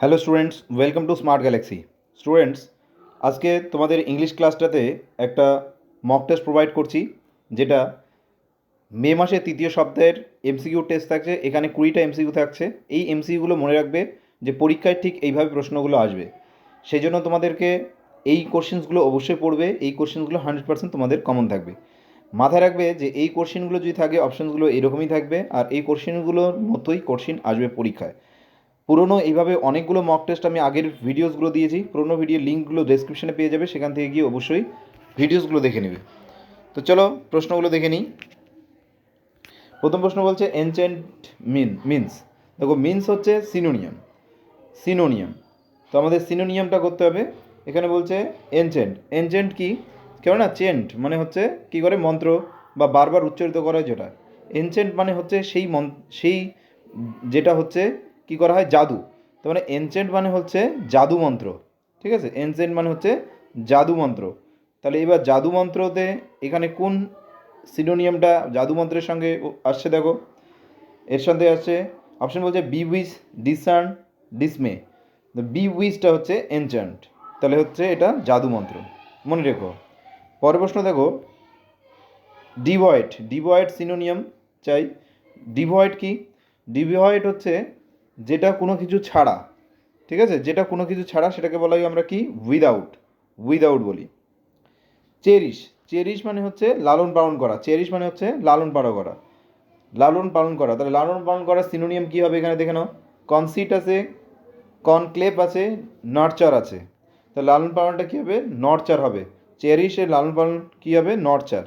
Hello students welcome to smart galaxy students আজকে তোমাদের English ক্লাসটাতে একটা মক টেস্ট প্রোভাইড করছি, যেটা মে মাসের তৃতীয় সপ্তাহের এমসিকিউ টেস্ট থাকছে, এখানে কুড়িটা এমসিকিউ থাকছে। এই এমসিকিউগুলো মনে রাখবে যে পরীক্ষায় ঠিক এইভাবে প্রশ্নগুলো আসবে। সেই জন্য তোমাদেরকে এই কোশ্চেন্সগুলো অবশ্যই পড়বে, এই কোশ্চেন্সগুলো হান্ড্রেড পার্সেন্ট তোমাদের কমন থাকবে। মাথায় রাখবে যে এই কোশ্চেনগুলো যদি থাকে অপশানসগুলো এরকমই থাকবে, আর এই কোশ্চেনগুলোর মতোই কোশ্চেন আসবে পরীক্ষায়। পুরনো এইভাবে অনেকগুলো মক টেস্ট আমি আগের ভিডিওসগুলো দিয়েছি। পুরনো ভিডিও লিঙ্কগুলো ডেসক্রিপশনে পেয়ে যাবে, সেখান থেকে গিয়ে অবশ্যই ভিডিওসগুলো দেখে নেবে। তো চলো প্রশ্নগুলো দেখে নিই। প্রথম প্রশ্ন বলছে এনচেন্ট মিন মিন্স দেখো মিন্স হচ্ছে সিনোনিয়াম সিনোনিয়াম তো আমাদের সিনোনিয়ামটা করতে হবে। এখানে বলছে এনচেন্ট এনচেন্ট কি? কেন না? চেন্ট মানে হচ্ছে কি করে? মন্ত্র বা বারবার উচ্চারিত করা যেটা। এনচেন্ট মানে হচ্ছে সেই মন, সেই যেটা হচ্ছে কি করা হয়? জাদু। তার মানে এনচেন্ট মানে হচ্ছে জাদু মন্ত্র। ঠিক আছে? এনচেন্ট মানে হচ্ছে জাদু মন্ত্র। তাহলে এবার জাদু মন্ত্রতে এখানে কোন সিনোনিয়ামটা জাদু মন্ত্রের সঙ্গে আসছে দেখো। এর সঙ্গে আসছে অপশন বলছে বি উইস ডিসার্ন ডিসমে বি উইসটা হচ্ছে এনচেন্ট তাহলে হচ্ছে এটা জাদু মন্ত্র। মনে রেখো। পরের প্রশ্ন দেখো। ডিভয়েড ডিভয়েড সিনোনিয়াম চাই। ডিভয়েড কি? ডিভয়েড হচ্ছে যেটা কোনো কিছু ছাড়া, ঠিক আছে? যেটা কোনো কিছু ছাড়া সেটাকে বলা হয় আমরা কি? উইদাউট উইদাউট বলি। চেরিশ চেরিশ মানে হচ্ছে লালন পালন করা। চেরিশ মানে হচ্ছে লালন পালন করা। লালন পালন করা। তাহলে লালন পালন করার সিনোনিয়াম কী হবে এখানে দেখে নাও। কনসিট আছে কনক্লেপ আছে নরচার আছে। তাহলে লালন পালনটা কী হবে? নরচার হবে। চেরিশের লালন পালন কী হবে? নরচার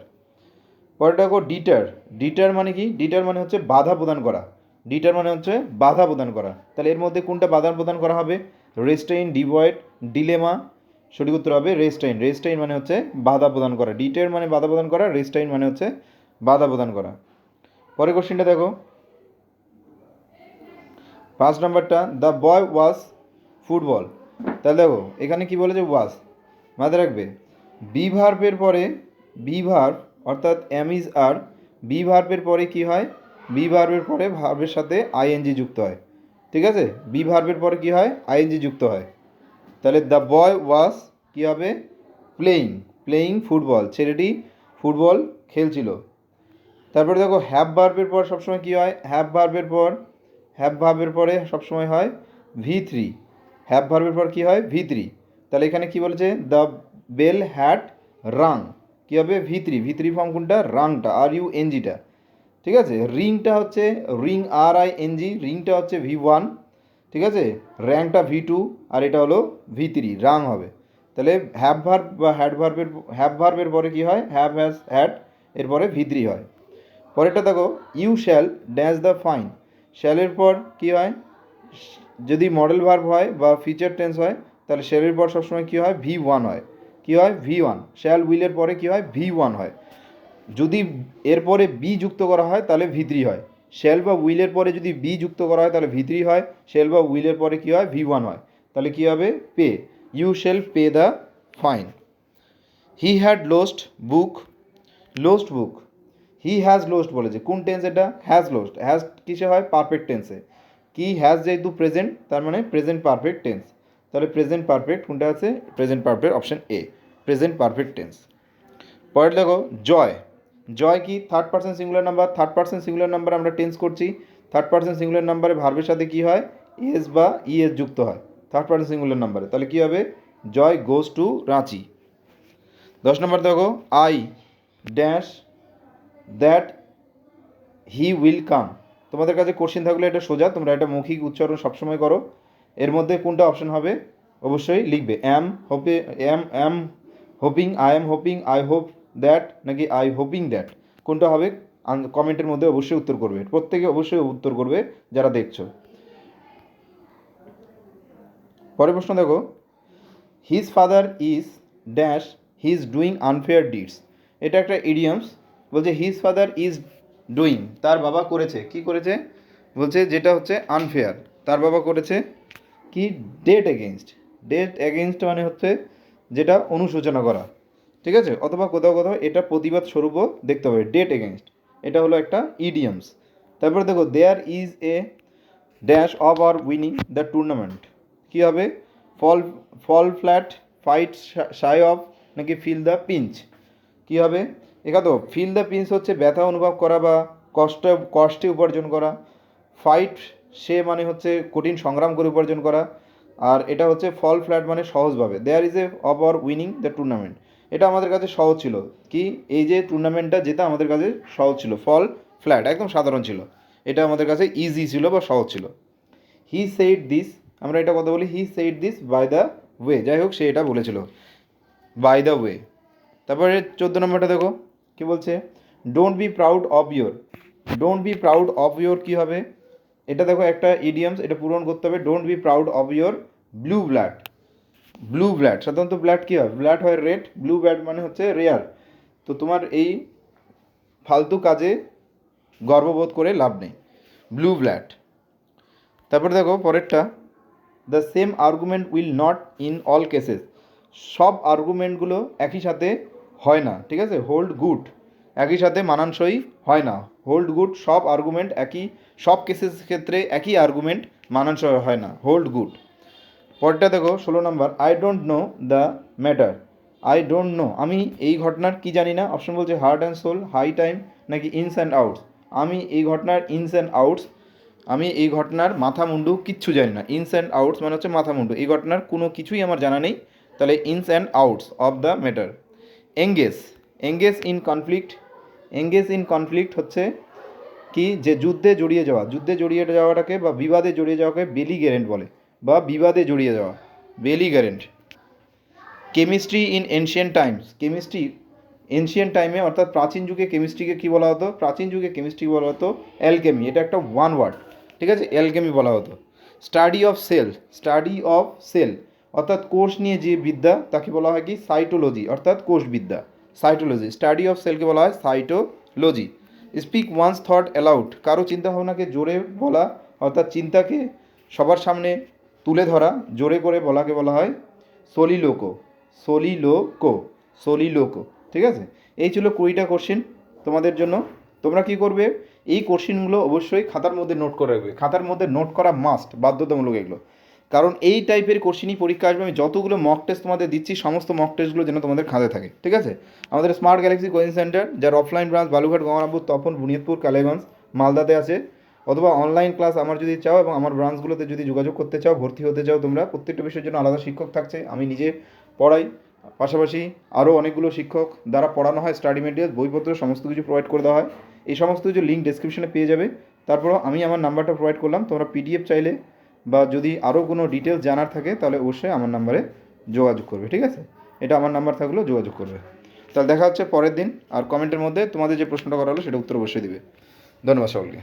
পরেরটা দেখো ডিটার ডিটার মানে কি? ডিটার মানে হচ্ছে বাধা প্রদান করা। ডিটার মানে হচ্ছে বাধা প্রদান করা। তাহলে এর মধ্যে কোনটা বাধা প্রদান করা হবে? রেস্টাইন ডিভয়েড ডিলেমা সঠিক উত্তর হবে রেস্টাইন রেস্টাইন মানে হচ্ছে বাধা প্রদান করা। ডিটের মানে বাধা প্রদান করা রেস্টাইন মানে হচ্ছে বাধা প্রদান করা। পরের কোশ্চেনটা দেখো। পাঁচ নাম্বারটা দ্য বয় ওয়াজ ফুটবল তাহলে দেখো, এখানে কি বলেছে? ওয়াজ মাথায় রাখবে। বি ভার্বের পরে বি ভার্ব অর্থাৎ অ্যামিজ আর বি ভার্বের পরে কি হয়? বি ভার্বের পরে ভার্বের সাথে আইএনজি যুক্ত হয়। ঠিক আছে? বি ভার্বের পরে কি হয়? আইএনজি যুক্ত হয়। তাহলে দ্য বয় ওয়াজ কী হবে? প্লেয়িং প্লেয়িং ফুটবল ছেলেটি ফুটবল খেলছিল। তারপরে দেখো হ্যাভ ভার্বের পর সবসময় কী হয়? হ্যাভ ভার্বের পর হ্যাভ ভার্বের পরে সবসময় হয় ভি থ্রি হ্যাভ ভার্বের পর কী হয়? ভি থ্রি তাহলে এখানে কি বলেছে? দ্য বেল হ্যাট রাং কী হবে? V three V three form কোনটা? রাংটা আর ইউ এনজিটা ঠিক আছে? রিংটা হচ্ছে রিং আর আই এনজি রিংটা হচ্ছে ভি ওয়ান, ঠিক আছে? র্যাঙ্কটা ভি টু আর এটা হলো ভি থ্রি, রাং হবে। তাহলে হ্যাভ ভার্ব বা হ্যাড ভার্বের, হ্যাভ ভার্বের পরে কী হয়? হ্যাভ হ্যাজ হ্যাড এরপরে ভি থ্রি হয়। পরেরটা দেখো, you shall dash the fine. শ্যালের পর কী হয়? যদি মডেল ভার্ব হয় বা ফিচার টেন্স হয়, তাহলে শ্যালের পর সবসময় কী হয়? ভি ওয়ান হয়। কী হয়? V one. শ্যাল উইলের পরে কী হয়? ভি ওয়ান হয়। যদি এরপরে বি যুক্ত করা হয়, তাহলে ভিত্রি হয়। শেল বা উইলের পরে যদি বি যুক্ত করা হয়, তাহলে ভিত্রি হয়। শেল বা উইলের পরে কী হয়? ভি ওয়ান হয়। তাহলে কী হবে? Pay you shall pay the fine he had lost book lost book he has lost বলেছে। কোন টেন্স এটা? হ্যাজ লোস্ট হ্যাজ কিসে হয়? পারফেক্ট টেন্সে কি হ্যাজ যেহেতু প্রেজেন্ট তার মানে প্রেজেন্ট পারফেক্ট টেন্স তাহলে প্রেজেন্ট পারফেক্ট কোনটা আছে? Present perfect option A present perfect tense পরের দেখো। জয়। জয় কি? Third person singular number third person singular number আমরা টেন্স করছি। থার্ড পার্সন সিঙ্গুলার নাম্বারে ভার্বের সাথে কি হয়? এস বা ইএস যুক্ত হয়। থার্ড পার্সন সিঙ্গুলার নাম্বারে তাহলে কী হবে? Joy goes to Ranchi. দশ নম্বর দেখো। I dash that he will come তোমাদের কাছে কোশ্চেন থাকলে এটা সোজা, তোমরা এটা মৌখিক উচ্চারণ সবসময় করো। এর মধ্যে কোনটা অপশন হবে? অবশ্যই লিখবে। Am hope am am hoping I am hoping I hope that নাকি আই হোপিং দ্যাট কোনটা হবে? কমেন্টের মধ্যে অবশ্যই উত্তর করবে। প্রত্যেকে অবশ্যই উত্তর করবে যারা দেখছ। পরের প্রশ্ন দেখো। His father is dash he is doing unfair deeds এটা একটা ইডিয়ামস বলছে হিজ ফাদার ইজ ডুইং তার বাবা করেছে। কি করেছে? বলছে, যেটা হচ্ছে আনফেয়ার তার বাবা করেছে কি? ডেট এগেনস্ট ডেট এগেনস্ট মানে হচ্ছে যেটা অনুশোচনা করা। ঠিক আছে? অথবা কোথাও কোথাও এটা প্রতিবাদ স্বরূপও দেখতে হবে। ডেট এগেনস্ট এটা হলো একটা ইডিয়ামস তারপরে দেখো there is a dash of our winning the tournament কী হবে? Fall fall flat fight shy of নাকি ফিল দ্য পিঞ্চ কী হবে? একা তো ফিল দ্য পিঞ্চ হচ্ছে ব্যথা অনুভব করা বা কষ্ট, কষ্টে উপার্জন করা। ফাইট সে মানে হচ্ছে কঠিন সংগ্রাম করে উপার্জন করা। আর এটা হচ্ছে ফল ফ্ল্যাট মানে সহজভাবে। There is a of our winning the tournament এটা আমাদের কাছে সহজ ছিল। কি? এই যে টুর্নামেন্টটা যেটা আমাদের কাছে সহজ ছিল। ফল ফ্ল্যাট একদম সাধারণ ছিল। এটা আমাদের কাছে ইজি ছিল বা সহজ ছিল। হি সেইড দিস আমরা এটা কথা বলি he said this by the way যাই হোক, সে এটা বলেছিল। বাই দ্য ওয়ে তারপরে চোদ্দ নম্বরটা দেখো, কি বলছে? Don't be proud of your don't be proud of your কী হবে? এটা দেখো একটা ইডিয়ামস এটা পূরণ করতে হবে। Don't be proud of your blue blood blue blood সাধারণত ব্লাড কী হয়? ব্লাড হয় রেড ব্লু ব্লাড মানে হচ্ছে রেয়ার তো তোমার এই ফালতু কাজে গর্ববোধ করে লাভ নেই। ব্লু ব্লাড তারপরে দেখো পরেরটা the same argument will not in all cases সব আর্গুমেন্টগুলো একই সাথে হয় না, ঠিক আছে? হোল্ড গুড একই সাথে মানানসই হয় না। হোল্ড গুড সব আর্গুমেন্ট একই, সব কেসেস ক্ষেত্রে একই আর্গুমেন্ট মানানসই হয় না। হোল্ড গুড পরটা দেখো, ষোলো নম্বর I don't know the matter I don't know আমি এই ঘটনার কি জানি না অপশন বলছে heart and soul high time নাকি ইনস অ্যান্ড আউটস আমি এই ঘটনার ইনস অ্যান্ড আউটস আমি এই ঘটনার মাথা মুন্ডু কিচ্ছু জানি না। ইনস অ্যান্ড আউটস মানে হচ্ছে মাথা মুন্ডু। এই ঘটনার কোনো কিছুই আমার জানা নেই। তাহলে ins and outs of the matter engage engage in conflict engage in conflict হচ্ছে কি? যে যুদ্ধে জড়িয়ে যাওয়া। যুদ্ধে জড়িয়ে যাওয়াটাকে বা বিবাদে জড়িয়ে যাওয়াকে বেলি গ্যারেন্ট বলে। বা বিবাদে জড়িয়ে যাওয়া belligerent. Chemistry in ancient times. Chemistry ancient টাইমে অর্থাৎ প্রাচীন যুগে কেমিস্ট্রিকে কী বলা হতো? প্রাচীন যুগে কেমিস্ট্রি বলা হতো অ্যালকেমি। এটা একটা ওয়ান ওয়ার্ড ঠিক আছে? অ্যালকেমি বলা হতো। Study of cell, study of cell, অর্থাৎ কোষ নিয়ে যে বিদ্যা, তাকে বলা হয় কি? সাইটোলজি, অর্থাৎ কোষবিদ্যা, সাইটোলজি। স্টাডি অফ সেলকে বলা হয় cytology. Speak one's thought aloud. কারও চিন্তাভাবনাকে জোরে বলা, অর্থাৎ চিন্তাকে সবার সামনে তুলে ধরা, জোরে করে বলাকে বলা হয় সলিলোকো সলিলোকো সলিলোকো, ঠিক আছে? এই ছিল কুড়িটা কোশ্চিন তোমাদের জন্য। তোমরা কি করবে? এই কোশ্চিনগুলো অবশ্যই খাতার মধ্যে নোট করে রাখবে। খাতার মধ্যে নোট করা মাস্ট বাধ্যতামূলক এগুলো। কারণ এই টাইপের কোশ্চেনই পরীক্ষা আসবে। আমি যতগুলো মক টেস্ট তোমাদের দিচ্ছি, সমস্ত মক টেস্টগুলো যেন তোমাদের খাতায় থাকে, ঠিক আছে? আমাদের স্মার্ট গ্যালাক্সি কোচিং সেন্টার যার অফলাইন ব্রাঞ্চ বালুঘাট গঙ্গারামপুর, তপন, বুনিয়াদপুর, কালীগঞ্জ, মালদাতে আছে। অথবা অনলাইন ক্লাস আমার যদি চাও এবং আমার ব্রাঞ্চগুলোতে যদি যোগাযোগ করতে চাও, ভর্তি হতে চাও তোমরা, প্রত্যেকটা বিষয়ের জন্য আলাদা শিক্ষক থাকছে। আমি নিজে পড়াই, পাশাপাশি আরও অনেকগুলো শিক্ষক দ্বারা পড়ানো হয় স্টাডি মেটেরিয়াল বইপত্র, সমস্ত কিছু প্রোভাইড করে দেওয়া হয়। এই সমস্ত কিছু লিঙ্ক ডেসক্রিপশনে পেয়ে যাবে। তারপরও আমি আমার নাম্বারটা প্রোভাইড করলাম। তোমরা পিডিএফ চাইলে বা যদি আরও কোনো ডিটেলস জানার থাকে, তাহলে অবশ্যই আমার নাম্বারে যোগাযোগ করবে, ঠিক আছে? এটা আমার নাম্বার থাকলেও যোগাযোগ করবে। তাহলে দেখা হচ্ছে পরের দিন। আর কমেন্টের মধ্যে তোমাদের যে প্রশ্নটা করা হলো, সেটা উত্তর অবশ্যই দিবে। ধন্যবাদ সকলকে।